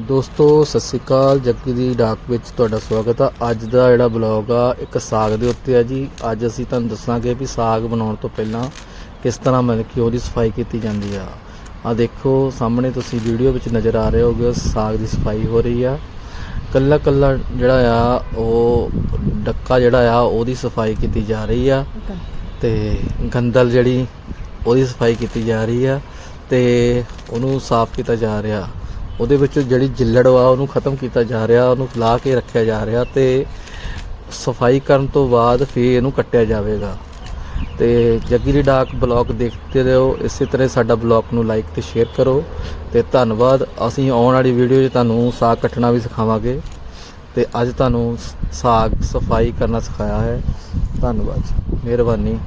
ਦੋਸਤੋ, ਸਤਿ ਸ਼੍ਰੀ ਅਕਾਲ। ਜੱਗੀ ਦੀ ਡਾਕ ਵਿੱਚ ਤੁਹਾਡਾ ਸਵਾਗਤ ਆ। ਅੱਜ ਦਾ ਜਿਹੜਾ ਬਲੌਗ ਆ, ਇੱਕ ਸਾਗ ਦੇ ਉੱਤੇ ਆ ਜੀ। ਅੱਜ ਅਸੀਂ ਤੁਹਾਨੂੰ ਦੱਸਾਂਗੇ ਵੀ ਸਾਗ ਬਣਾਉਣ ਤੋਂ ਪਹਿਲਾਂ ਕਿਸ ਤਰ੍ਹਾਂ ਮਤਲਬ ਕਿ ਉਹਦੀ ਸਫ਼ਾਈ ਕੀਤੀ ਜਾਂਦੀ ਆ। ਆ ਦੇਖੋ, ਸਾਹਮਣੇ ਤੁਸੀਂ ਵੀਡੀਓ ਵਿੱਚ ਨਜ਼ਰ ਆ ਰਹੇ ਹੋਗੇ, ਸਾਗ ਦੀ ਸਫ਼ਾਈ ਹੋ ਰਹੀ ਆ। ਕੱਲਾ ਕੱਲਾ ਜਿਹੜਾ ਆ, ਉਹ ਡੱਕਾ ਜਿਹੜਾ ਆ, ਉਹਦੀ ਸਫ਼ਾਈ ਕੀਤੀ ਜਾ ਰਹੀ ਆ। ਤੇ ਗੰਦਲ ਜਿਹੜੀ, ਉਹਦੀ ਸਫ਼ਾਈ ਕੀਤੀ ਜਾ ਰਹੀ ਆ। ਤੇ ਉਹਨੂੰ ਸਾਫ਼ ਕੀਤਾ ਜਾ ਰਿਹਾ। ਉਹਦੇ ਵਿੱਚ ਜਿਹੜੀ ਜਿੱਲੜ ਵਾ, ਉਹਨੂੰ ਖਤਮ ਕੀਤਾ ਜਾ ਰਿਹਾ, ਉਹਨੂੰ ਲਾ ਕੇ ਰੱਖਿਆ ਜਾ ਰਿਹਾ ਤੇ ਸਫ਼ਾਈ ਕਰਨ ਤੋਂ ਬਾਅਦ ਫੇ ਇਹਨੂੰ ਕੱਟਿਆ ਜਾਵੇਗਾ। ਤੇ ਜੱਗੀ ਦੀ ਡਾਕ ਬਲੌਗ ਦੇਖਦੇ ਰਹੋ, ਇਸੇ ਤਰ੍ਹਾਂ ਸਾਡਾ ਬਲੌਗ ਨੂੰ ਲਾਈਕ ਤੇ ਸ਼ੇਅਰ ਕਰੋ। ਤੇ ਧੰਨਵਾਦ, ਅਸੀਂ ਆਉਣ ਵਾਲੀ ਵੀਡੀਓ 'ਚ ਤੁਹਾਨੂੰ ਸਾਗ ਕੱਟਣਾ ਵੀ ਸਿਖਾਵਾਂਗੇ। ਤੇ ਅੱਜ ਤੁਹਾਨੂੰ ਸਾਗ ਸਫ਼ਾਈ ਕਰਨਾ ਸਿਖਾਇਆ ਹੈ। ਧੰਨਵਾਦ, ਮਿਹਰਬਾਨੀ।